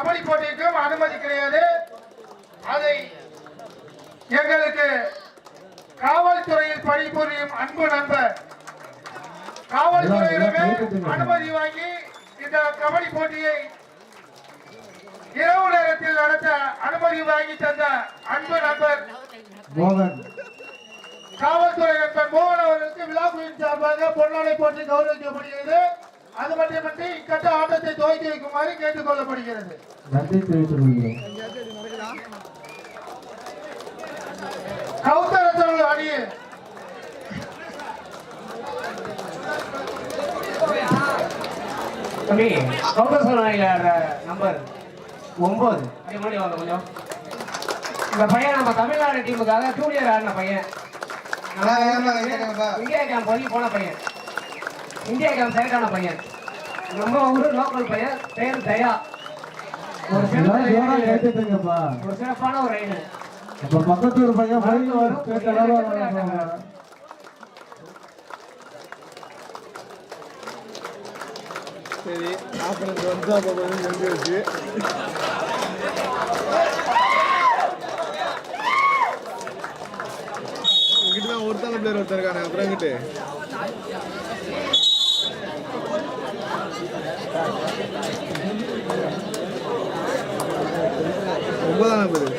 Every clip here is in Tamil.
கபடி போட்டிக்கும் அனுமதி கிடையாது. அதை எங்களுக்கு காவல்துறையில் பணிபுரியும் அன்பு நண்பர் காவல்துறையிடமே அனுமதி வாங்கி இந்த கபடி போட்டியை இரவு நேரத்தில் நடத்த அனுமதி வாங்கி தந்த அன்பு நண்பர் காவல்துறை நண்பர் மோகன் அவர்களுக்கு விழாக்குழுவின் சார்பாக பொன்னாடை போட்டு கௌரவிக்கப்படுகிறது அது மட்டுமின்றி இக்கட்ட ஆட்டத்தை துவக்கி வைக்குமாறு கேட்டுக் கொள்ளப்படுகிறது நன்றி தெரிவித்துக் கொள்கிறோம் கௌதரசர்கள் அணியில் தம்பி கவுண்டர் நம்பர் ஒன்பது அப்படி முன்னாடி வாங்க கொஞ்சம். இந்த பையன் நம்ம தமிழ்நாடு டீமுக்காக ஜூனியர் ஆடின பையன். இந்தியா கேம்ப் வரைக்கும் போன பையன். இந்தியா கேம்ப் செலக்ட் ஆன பையன். நம்ம ஊர் லோக்கல் பையன் பேர் தயா. ஒரு சிறப்பான ஒரு சிறப்பான ஒரு ரைடு அப்ப பக்கத்து ஒரு பையன் பையன் கேட்ட சரி ஆப்பனத்து வந்து அப்போ கொஞ்சம் நம்பி வச்சு இங்கிட்டு தான் ஒருத்தான பிளேயர் ஒருத்தர் இருக்கானே அப்புறம் இங்கிட்டு ஒன்பதான பேர்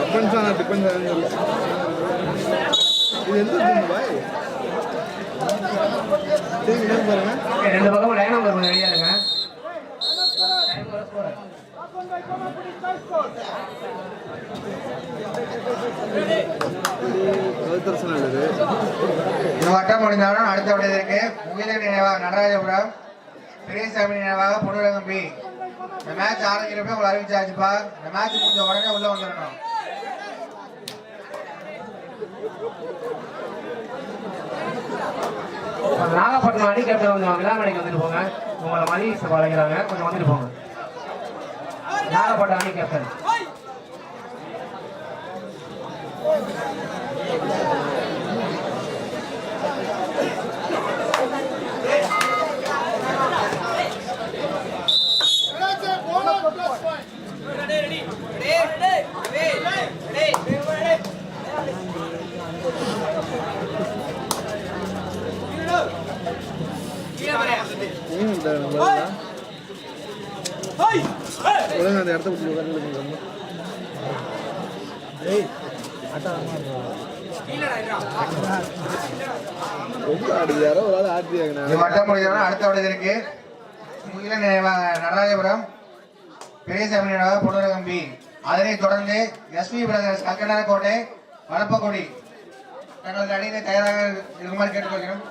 அப்ரன்ஸ் ஆனா டிபெண்ட்ஸ் ஆனது இது எந்த பாய் ரெண்டு பக்கமும் லைன் நம்பர் கொஞ்சம் ரெடியா இருங்க. இந்த வட்டம் முடிந்தவுடன் அடுத்த விடத்திற்கு முகிலன் நினைவாக நடராஜபுரம். பெரியசாமி நினைவாக பொன்னுலகம்பி இந்த மேட்ச் ஆரம்பிக்கிறப்ப உங்களை அறிவிச்சாச்சுப்பா. இந்த மேட்ச் முடிஞ்ச உடனே உள்ள வந்துடணும். நாகப்பட்டினம் அடிக்கட்டு கொஞ்சம் விழாமணிக்கு வந்துட்டு போங்க. உங்களை மணி வளைக்கிறாங்க கொஞ்சம் வந்துட்டு போங்க. நாகப்பட்டினம் அணி கேப்டன் ம், இந்த நம்ம தான். ஒழுங்கா அந்த இடத்த பிடிச்சி உட்காந்து ரொம்ப ஆடுது யாரோ ஒரு ஆள் வட்டம் அடுத்த விடத்திற்கு முகிலன் நினைவாக நடராஜபுரம். பெரியசாமி நினைவாக அதனைத் தொடர்ந்து எஸ்பி பிரதர்ஸ் கல்கண்டான கோட்டை வளப்பக்குடி தங்களது அணியினை தயாராக இருக்குமாறு கேட்டுக்கொள்கிறோம்.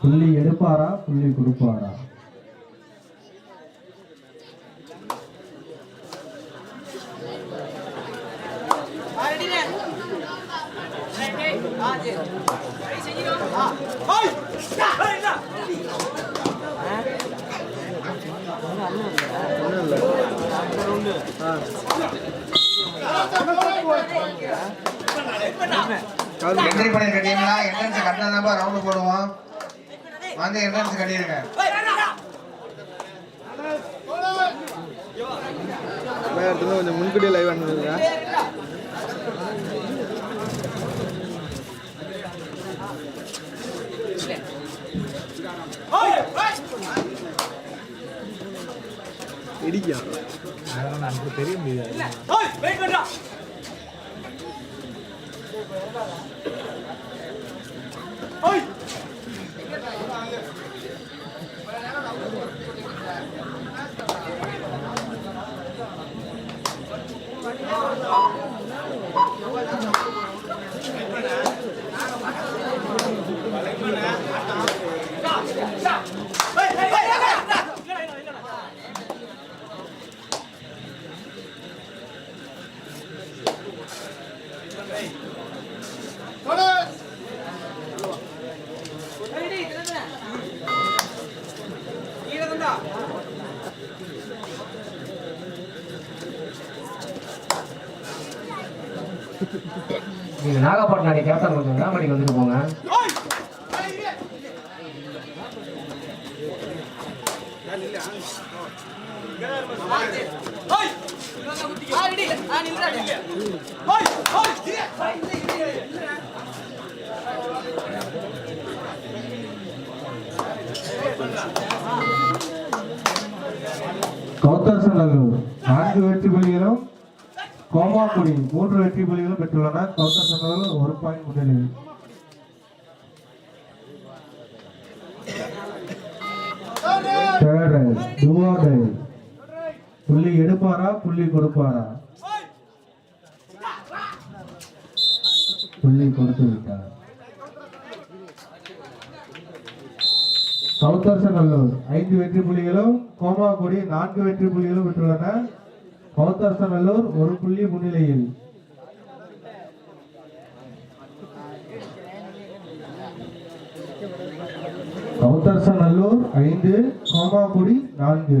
புள்ளி எடுப்பாரா புள்ளி கொடுப்பாரா? என்ட்ரி பண்ணிருக்க டீம்லாம் என்ட்ரன்ஸ் கட்டினா தான் ரவுண்டு போடுவோம். வாங்க என்ட்ரன்ஸ் கட்டிடுங்க கொஞ்சம் முன்கூட்டியே லைவ் அனுப்புங்க இடிக்கா. எனக்கு தெரிய முடியாது Stop! கௌதர்சநல்லூர் நான்கு வெற்றி புள்ளிகளும் கோமாக்குடி மூன்று வெற்றி புள்ளிகளும் பெற்றுள்ளன கௌதர்சநல்லூர் ஒரு பாயிண்ட் முன்னிலையில் புள்ளி எடுப்பாரா புள்ளி கொடுப்பாரா? புள்ளி கொடுத்து விட்டார். கௌதர்சநல்லூர் ஐந்து வெற்றி புள்ளிகளும் கோமாக்குடி நான்கு வெற்றி புள்ளிகளும் பெற்றுள்ளன. கௌதர்சநல்லூர் ஒரு புள்ளி முன்னிலையில். கௌதர்சநல்லூர் ஐந்து கோமாக்குடி நான்கு.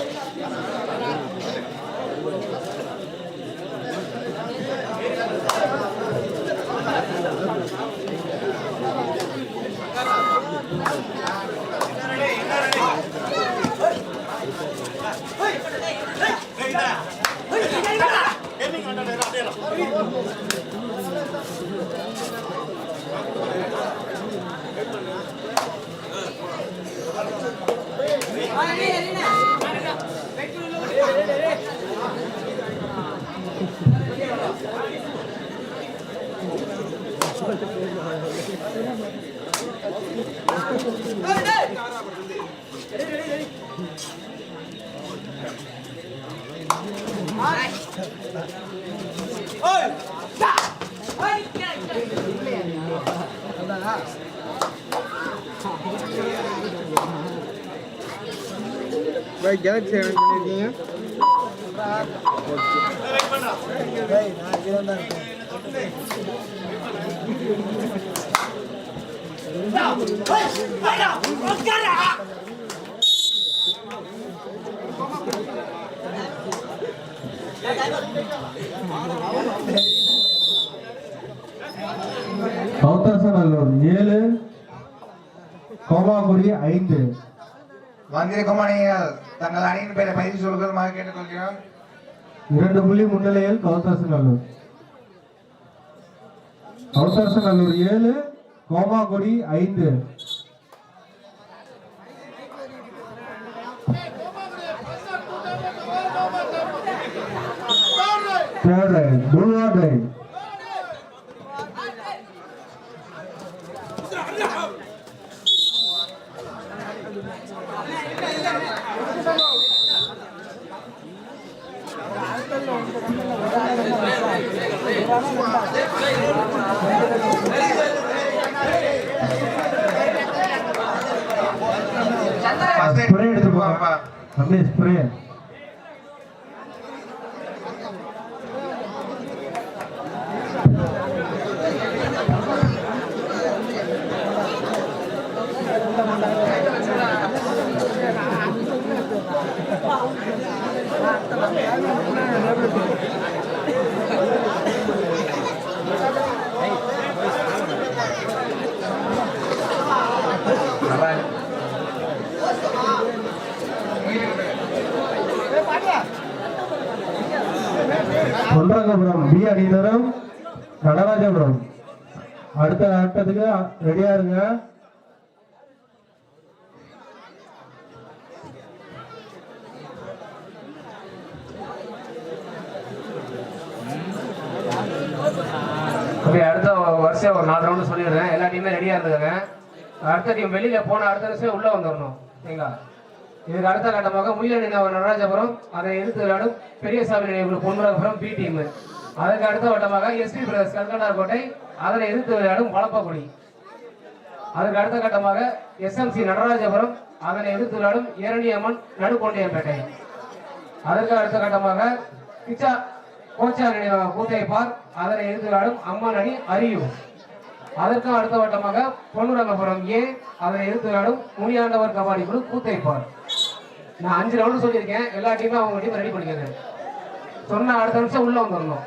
பை கேலக்ஸி என்ன பண்ணியிருக்கீங்க கௌதர்சநல்லூர் ஏழு கோமாக்குடி ஐந்து. வந்திருக்கும் அணியினர் தங்கள் அணியின் பெயரை பதிவு சொல்கிறதுமாக கேட்டுக்கொள்கிறோம் இரண்டு புள்ளி முன்னிலையில் கௌதர்சநல்லூர் கௌதர்சநல்லூர் ஏழு கோமாங்குடி ஐந்து. ஸ்ப்ரே எடுத்து போங்க தம்பி ஸ்ப்ரே தொண்டரங்கபுரம் பி அணியினரும் நடராஜபுரம். அடுத்த ஆட்டத்துக்கு ரெடியா இருங்க. அடுத்த வருஷம் ஒரு நாலு ரவுண்டு சொல்லிடுறேன். எல்லா டீமே ரெடியாக இருந்துக்கிறேன் அடுத்த டீம் வெளியில போன அடுத்த வருஷம் உள்ள வந்துடணும். சரிங்களா? இதுக்கு அடுத்த கட்டமாக முயல் நடராஜபுரம் அதை எதிர்த்து விளையாடும் பெரியசாமி நினைவு பொன்முரகபுரம் பி டீம் அதற்கு அடுத்த வட்டமாக எஸ்பி பிரதர்ஸ் கல்கண்டார்கோட்டை அதனை எதிர்த்து விளையாடும் வளப்பகுடி. அதற்கு அடுத்த கட்டமாக எஸ்எம்சி நடராஜபுரம் அதனை எதிர்த்து விளையாடும் ஏரணியம்மன் நடுக்கொண்டையம்பேட்டை அதற்கு அடுத்த கட்டமாக கிச்சா கோச்சா நினைவாக கூத்தைப்பார் அதனை எதிர்த்து விளையாடும் அம்மன் அணி அரியூர். அதற்கு அடுத்த வட்டமாக பொன்னுரங்கபுரம் ஏ அதனை எதிர்த்து விளையாடும் முனியாண்டவர் கபாடி குழு கூத்தைப்பார். நான் அஞ்சு ரவுண்டு சொல்லியிருக்கேன். எல்லா டீமும் அவங்க டீம் ரெடி பண்ணிக்கங்க. சொன்ன அடுத்த நிமிஷம் உள்ள வந்துடணும்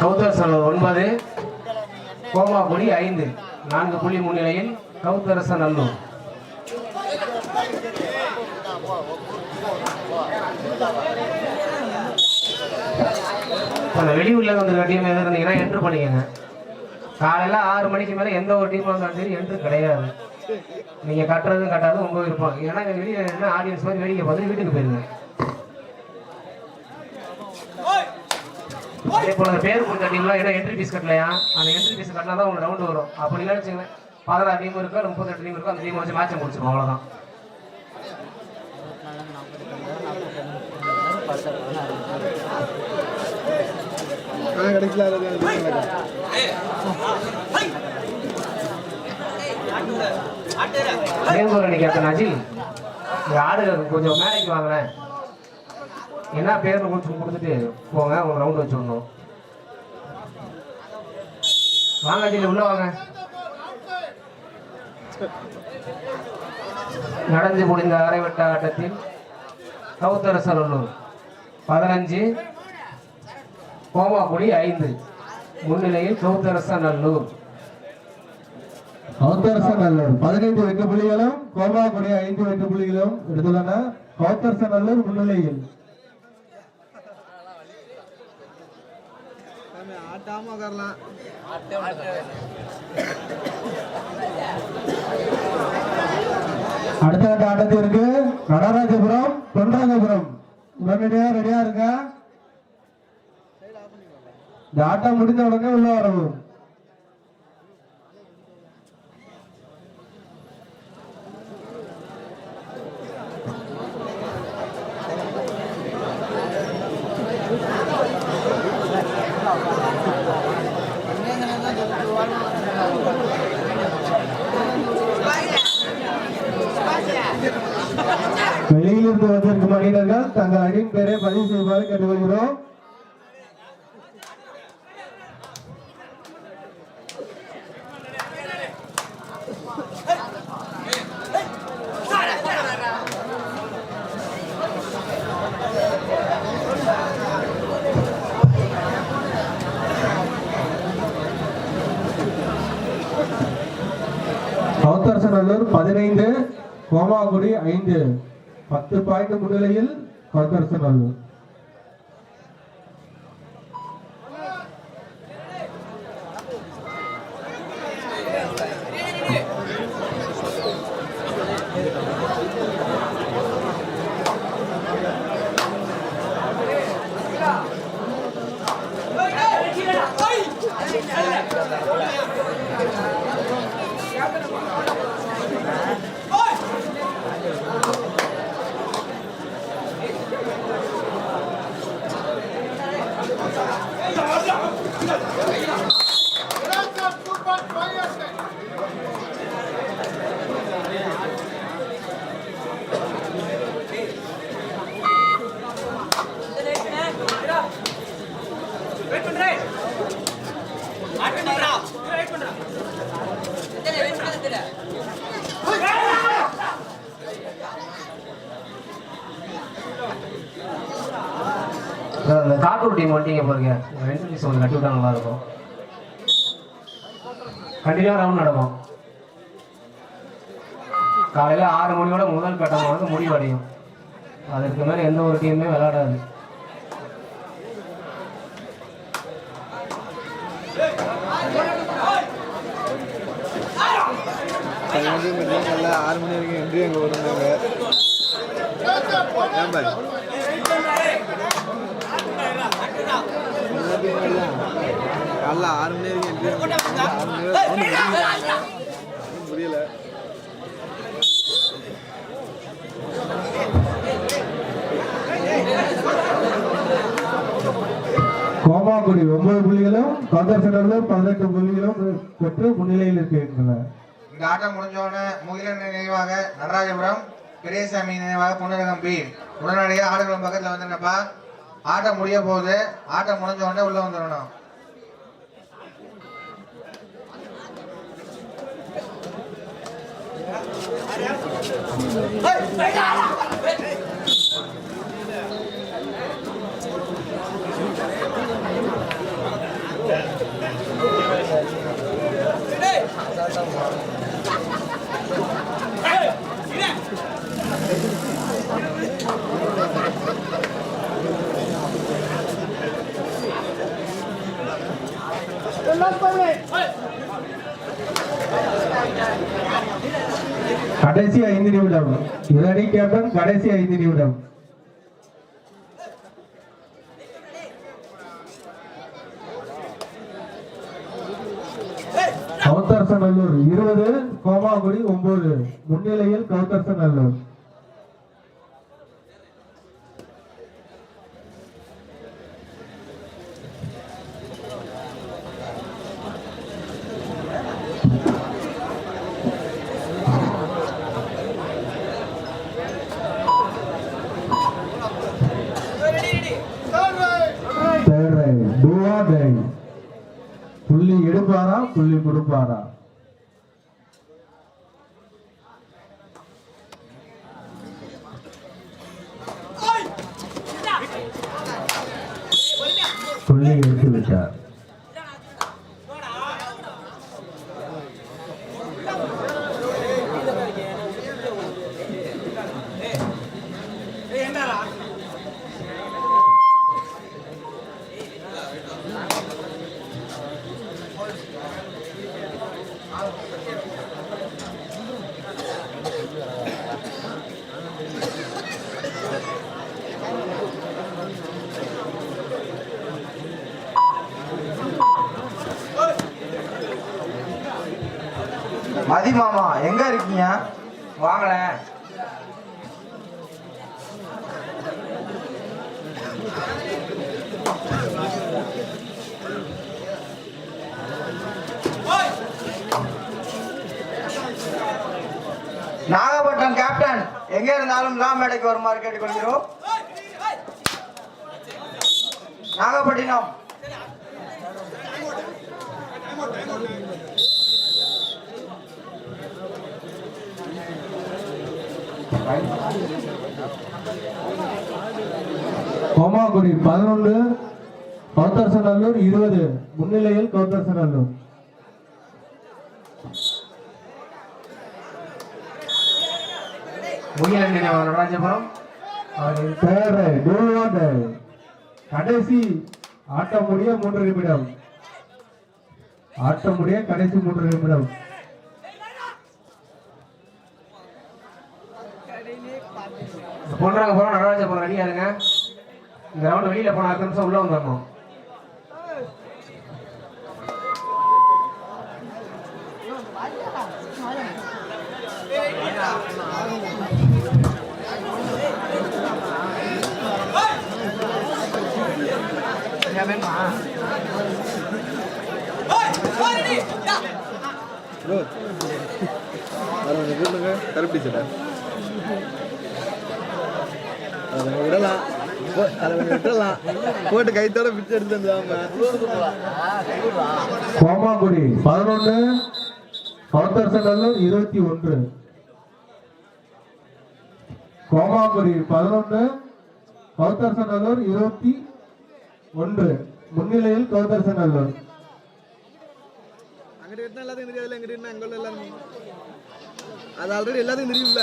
கௌதர் சனூர் ஒன்பது கோமாக்குடி ஐந்து நான்கு புள்ளி முன்னிலையில் கௌதரசன் நல்லூர் அந்த வெளியூரில் வந்து டீம் எது இருந்தீங்கன்னா என்ட்ரு பண்ணிக்கோங்க. காலையில ஆறு மணிக்கு மேல எந்த ஒரு டீம் வந்தாலும் சரி என்ட்ரு கிடையாது. நீங்க கட்டுறதும் கட்டாதும் உங்க விருப்பம். ஏன்னா வெளியே என்ன ஆடியன்ஸ் மாதிரி வேடிக்கை பார்த்து வீட்டுக்கு போயிருந்தேன் அதே போல பேர் கொடுத்த டீம்லாம் என்ட்ரி ஃபீஸ் கட்டலையா? அந்த என்ட்ரி ஃபீஸ் கட்டினா தான் உங்களுக்கு ரவுண்டு வரும். அப்படி இல்லைன்னு வச்சுக்கோங்க பதினாறு டீம் இருக்கோ முப்பத்தெட்டு டீம் இருக்கோ அந்த டீம் வச்சு மேட்சை முடிச்சிடும் அவ்வளோதான் கிடைக்கல அஜில் இந்த கொஞ்சம் மேலைக்கு வாங்கினேன் என்ன பேரில் கொடுத்து கொடுத்துட்டு போங்க ஒரு ரவுண்ட் வச்சு விடணும். வாங்க அஜில் உள்ள வாங்க. நடந்து முடிந்த அரைவட்ட ஆட்டத்தில் கௌத்தரசலூர் பதினஞ்சு. கோமாக்குடி ஐந்து. முன்னிலையில் கௌத்தரசநல்லூர் கௌத்தரசன் நல்லூர். பதினைந்து வெட்டு புள்ளிகளும் கோமாக்குடி ஐந்து வெட்டு புள்ளிகளும் எடுத்துள்ளன. கௌத்தரசன் நல்லூர் முன்னிலையில். ஆட்டாம உட்காரலாம் அடுத்த கட்ட ஆட்டத்திற்கு நடராஜபுரம் தொண்டராஜபுரம் உடனடியாக ரெடியா இருங்க இந்த ஆட்டம் முடிந்த உடனே உள்ள வரவும். மனிதர்கள் தங்கள் அணியின் பெயரை பதிவு செய்யுமாறு கேட்டுக்கொள்கிறோம். கௌத்தரசநல்லூர் பதினைந்து கோமாகுடி ஐந்து. பத்து பாயிண்ட் முன்னிலையில் கௌத்தரசநல்லூர் இந்த காக்கூர் டீம் வந்துட்டீங்க பாருங்க ரெண்டு கொஞ்சம் கட்டி விட்டா நல்லா இருக்கும் கண்டினியூவாக ரவுண்ட் நடக்கும். காலையில் ஆறு மணியோட முதல் கட்டம் வந்து முடிவடையும். அதுக்கு மேலே எந்த ஒரு டீமுமே விளையாடாது. காலைல ஆறு மணி வரைக்கும் என்ட்ரி அங்கே வருந்தாங்க காலைல ஆறு மணி வரைக்கும் என்ட்ரி ஆறு மணி வரைக்கும் புரியல கோமாக்குடி ஒன்பது புள்ளிகளும் கந்தர் சென்டர்ல பதினெட்டு புள்ளிகளும் பெற்று முன்னிலையில் இருக்கின்றன. இந்த ஆட்டம் முடிஞ்சோடனே முகிலன் நினைவாக நடராஜபுரம் பெரியசாமி நினைவாக பொன்னுரகம் உடனடியாக ஆடுகளம் பக்கத்தில் வந்துருங்கப்பா ஆட்டம் முடிய போகுது ஆட்டம் முடிஞ்ச உடனே உள்ளே வந்துடணும் hey ஐந்து சிவனி கேப்பன் கடைசி ஐந்து நிமிடம். கவுத்தரசநல்லூர் இருபது கோமாகுடி ஒன்பது. முன்னிலையில் கவுத்தரசநல்லூர். புள்ளி கொடுப்பாரா புள்ளி எடுத்து விட்டார் மதி மாமா எங்க இருக்கீங்க வாங்கல நாகப்பட்டினம் கேப்டன் எங்க இருந்தாலும் லா மேடைக்கு வருமாறு கேட்டுக்கொள்கிறோம். நாகப்பட்டினம். கோமாகுடி பதினொன்று கவுத்தரசநல்லூர் இருபது. முன்னிலையில் கவுத்தரசநல்லூர் முகிலன் நினைவாக நடராஜபுரம் அவர் Third right. கடைசி ஆட்டம் முடிய மூன்று நிமிடம். ஆட்டம் முடிய கடைசி மூன்று நிமிடம். பொன்றாங்க போகிறோம் நடராஜபுரம் ரெடியா இருங்க இந்த ரவுண்ட் வெளியில போன அடுத்த நிமிஷம் உள்ள வந்துடணும். கூட்டுங்க கருப்பி சட்டை. அதை விடலாம். போட்டு கைத்தோட பிச்சை எடுத்து வந்துடாம கோமாங்குடி பதினொன்று கவுத்தரசநல்லூர் இருபத்தி ஒன்று. கோமாங்குடி பதினொன்று கவுத்தரசநல்லூர் இருபத்தி ஒன்று. முன்னிலையில் கௌதர்சன் நல்லூர் அங்கிட்டு கட்டினா எல்லாத்தையும் தெரியாதுல்ல இங்கிட்டு கட்டினா அங்கே எல்லாரும்? அது ஆல்ரெடி எல்லாத்தையும் தெரியும்ல.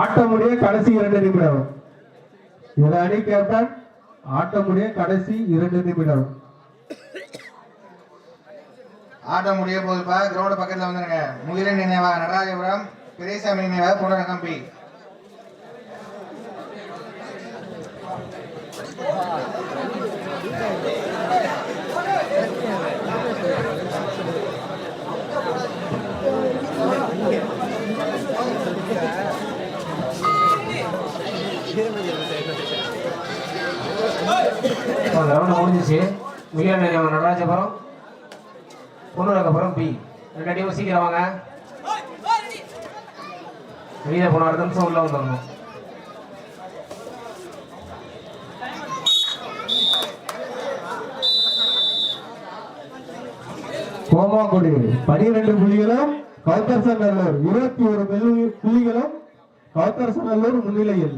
ஆட்டமுடைய கடைசி இரண்டு நிமிடம். இரு அணி கேப்டன் ஆட்டமுடைய கடைசி இரண்டு நிமிடம். ஆட்டம் முடிய போதுப்பா. கிரௌண்ட் பக்கத்தில் வந்துருங்க. முகிலன் நினைவாக நடராஜபுரம் பெரியசாமி நினைவாக பொன்னுரகம் ரவுண்ட் முடிஞ்சிச்சு. மில்லியன் நடராஜபுரம். பொண்ணுரகபுரம் பி ரெண்டு சீக்கிரம் வாங்க. வெளியே போன அடுத்த நிமிஷம் உள்ள வந்துடணும். கோமாங்குடி பனிரெண்டு புள்ளிகளும் கவுத்தரசன் நல்லூர் இருபத்தி ஒரு புள்ளிகளும் கவுத்தரசன் நல்லூர் முன்னிலையில்.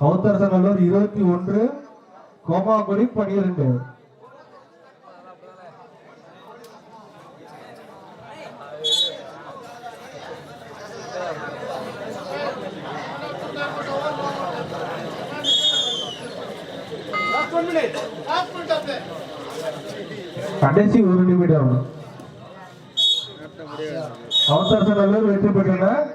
கவுத்தரசன் நல்லூர் இருபத்தி ஒன்று கோமாங்குடி பனிரெண்டு. கடைசி ஒரு நிமிடம். அவசர முடியாது வெற்றி பெற்றனர்